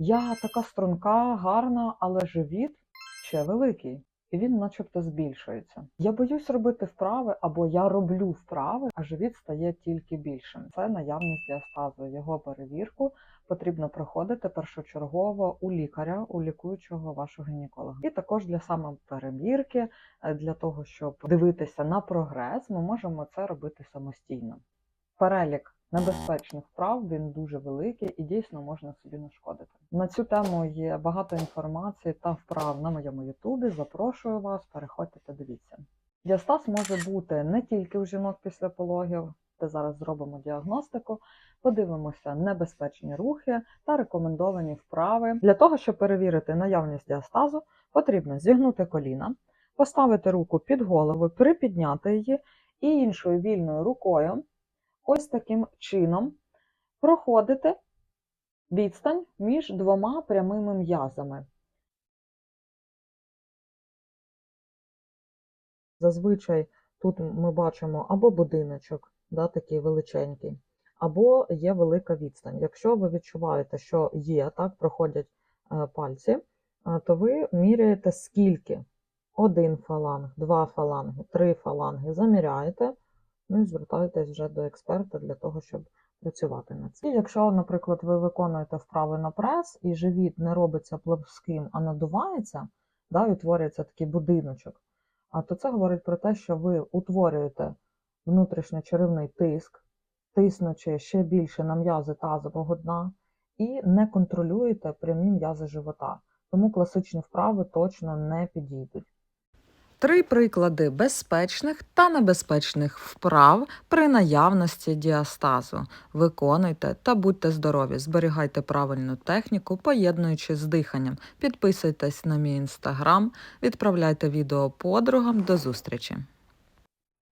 Я така струнка, гарна, але живіт ще великий. І він начебто збільшується. Я боюсь робити вправи, або я роблю вправи, а живіт стає тільки більшим. Це наявність діастазу. Його перевірку потрібно проходити першочергово у лікаря, у лікуючого вашого гінеколога. І також для самоперевірки, е, для того, щоб дивитися на прогрес, ми можемо це робити самостійно. Перелік небезпечних вправ він дуже великий і дійсно можна собі нашкодити. На цю тему є багато інформації та вправ на моєму ютубі. Запрошую вас, переходьте та дивіться. Діастаз може бути не тільки у жінок після пологів, де зараз зробимо діагностику, подивимося небезпечні рухи та рекомендовані вправи. Для того, щоб перевірити наявність діастазу, потрібно зігнути коліна, поставити руку під голову, припідняти її і іншою вільною рукою ось таким чином проходити відстань між двома прямими м'язами. Зазвичай тут ми бачимо або будиночок, да, такий величенький, або є велика відстань. Якщо ви відчуваєте, що є, так, проходять е, пальці, е, то ви міряєте скільки. Один фаланг, два фаланги, три фаланги, заміряєте, ну і звертаєтесь вже до експерта для того, щоб працювати над цим. Якщо, наприклад, ви виконуєте вправи на прес, і живіт не робиться плоским, а надувається, да, утворюється такий будиночок, а то це говорить про те, що ви утворюєте внутрішньочеревний тиск, тиснучи ще більше на м'язи тазового дна, і не контролюєте прямі м'язи живота. Тому класичні вправи точно не підійдуть. Три приклади безпечних та небезпечних вправ при наявності діастазу. Виконуйте та будьте здорові, зберігайте правильну техніку, поєднуючи з диханням. Підписуйтесь на мій інстаграм, відправляйте відео подругам. До зустрічі!